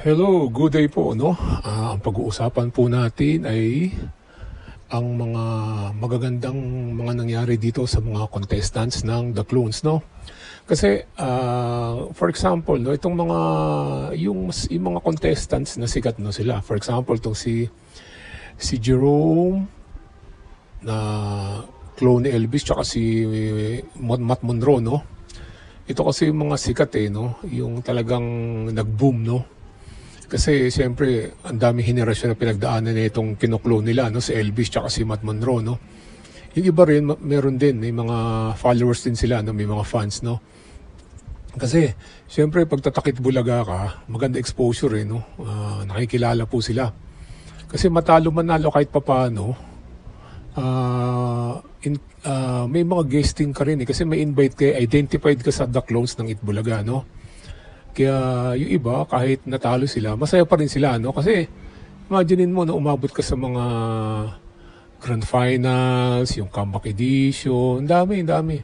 Hello, good day po, no? Ah, ang pag-uusapan po natin ay ang mga magagandang mga nangyari dito sa mga contestants ng The Clones, no? Kasi, ah, for example, no, itong mga, yung, yung mga contestants na sikat, no, sila. For example, itong si, si Jerome, na clone Elvis, tsaka si Matt Monroe, no? Ito kasi yung mga sikat, eh, no? Yung talagang nag-boom, no? Kasi siyempre, ang dami henerasyon na pinagdaanan na itong kinuklo nila, no? si Elvis tsaka si Matt Monroe. No? Yung iba rin, meron din, may mga followers din sila, no? may mga fans. No? Kasi, siyempre, pag tatakit bulaga ka, maganda exposure, eh, no? Ah, nakikilala po sila. Kasi matalo manalo kahit papano, ah in, ah, may mga guesting ka rin eh. Kasi may invite ka, identified ka sa The Clones ng Itbulaga, no? Kaya yung iba, kahit natalo sila, masaya pa rin sila, no? Kasi, imaginein mo na umabot ka sa mga Grand Finals, yung comeback edition, ang dami, dami.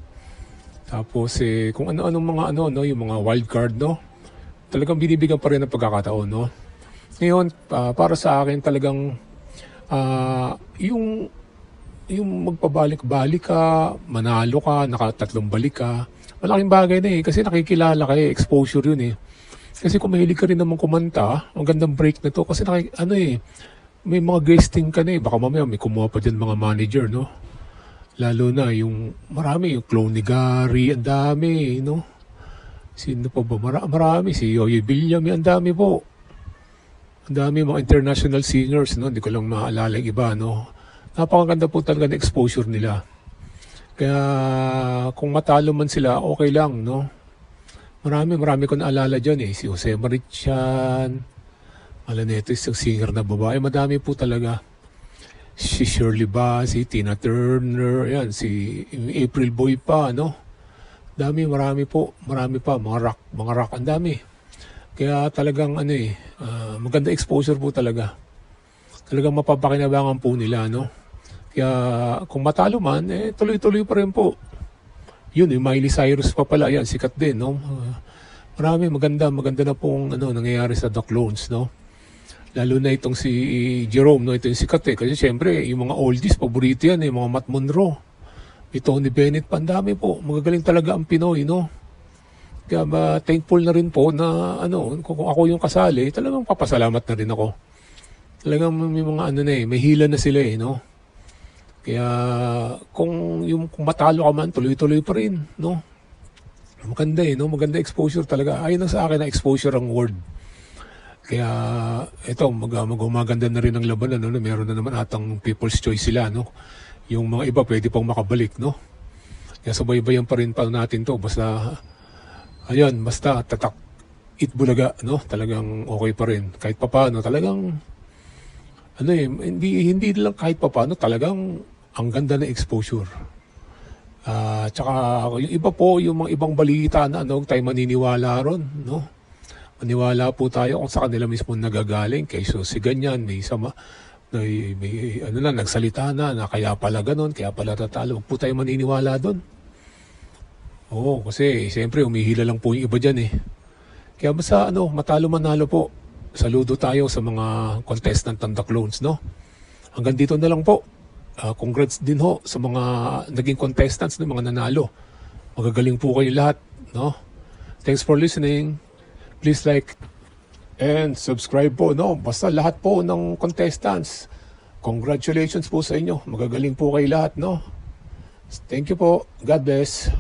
Tapos, eh, kung ano-anong mga ano, no, yung mga wild card, no? Talagang binibigyan pa rin ng pagkakataon, no? Ngayon, ah, para sa akin talagang ah, yung yung magpabalik-balik ka, manalo ka, nakatatlong balik ka, malaking bagay na eh. Kasi nakikilala ka eh, exposure yun eh. Kasi kung mahilig ka rin naman kumanta, ang gandang break na to. Kasi nakik- ano eh, may mga guesting ka na eh. Baka mamaya may kumuha pa dyan mga manager, no? Lalo na yung marami, yung clone ni Gary, ang dami, no? Sino pa ba? Mara- marami. Si Yoyo William, ang dami po. Ang dami mga international singers, no? Hindi ko lang maalala yung iba, no? Napakaganda po talaga ng exposure nila. Kaya kung matalo man sila, okay lang, no? Marami, marami ko naalala dyan eh. Si Jose Marichan, alam na ito, isang singer na babae. Madami po talaga. Si Shirley Bassey, Tina Turner, yan, si April Boy pa, no? Dami, marami po. Marami pa, mga rock, mga rock, ang dami. Kaya talagang ano eh, ah, maganda exposure po talaga. Talagang mapapakinabangan po nila, no? Kaya kung matalo man, eh, tuloy-tuloy pa rin po. Yun, yung Miley Cyrus pa pala, yan, sikat din, no? Ah, marami, maganda, maganda na pong ano, nangyayari sa The Clones, no? Lalo na itong si Jerome, no? Ito yung sikat eh. Kasi syempre, yung mga oldies, paborito yan eh, mga Matt Monroe. May Tony Bennett, pandami po. Magagaling talaga ang Pinoy, no? Kaya ba, thankful na rin po na ano, kung ako yung kasali, talagang papasalamat na rin ako. Talagang may mga ano na eh, may hila na sila eh, no? Kaya kung yung kung matalo ka man, tuloy-tuloy pa rin, no? Maganda eh, no? Maganda exposure talaga. Ayun na sa akin na exposure ang word. Kaya ito, mag, magumaganda na rin ang labanan, no? Meron na naman atang people's choice sila, no? Yung mga iba pwede pang makabalik, no? Kaya sabay-bayan pa rin pa natin to. Basta, ayun, basta tatak itbulaga, no? Talagang okay pa rin. Kahit papaano, talagang ano eh, hindi, hindi lang kahit papaano, talagang ang ganda ng exposure. Ah, tsaka yung iba po, yung mga ibang balita na ano, tayo maniniwala ron, no? Maniwala po tayo kung sa kanila mismo nagagaling. Kaysa si ganyan, may sama, may, may, ano na, nagsalita na, na kaya pala ganun, kaya pala tatalo. Huwag po tayo maniniwala doon. Oo, kasi siyempre umihila lang po yung iba dyan eh. Kaya basta ano, matalo manalo po. Saludo tayo sa mga contestant ng The Clones, no? Hanggang dito na lang po. Ah, congrats din ho sa mga naging contestants ng mga nanalo. Magagaling po kayo lahat, no? Thanks for listening. Please like and subscribe po, no? Basta lahat po ng contestants. Congratulations po sa inyo. Magagaling po kayo lahat, no? Thank you po. God bless.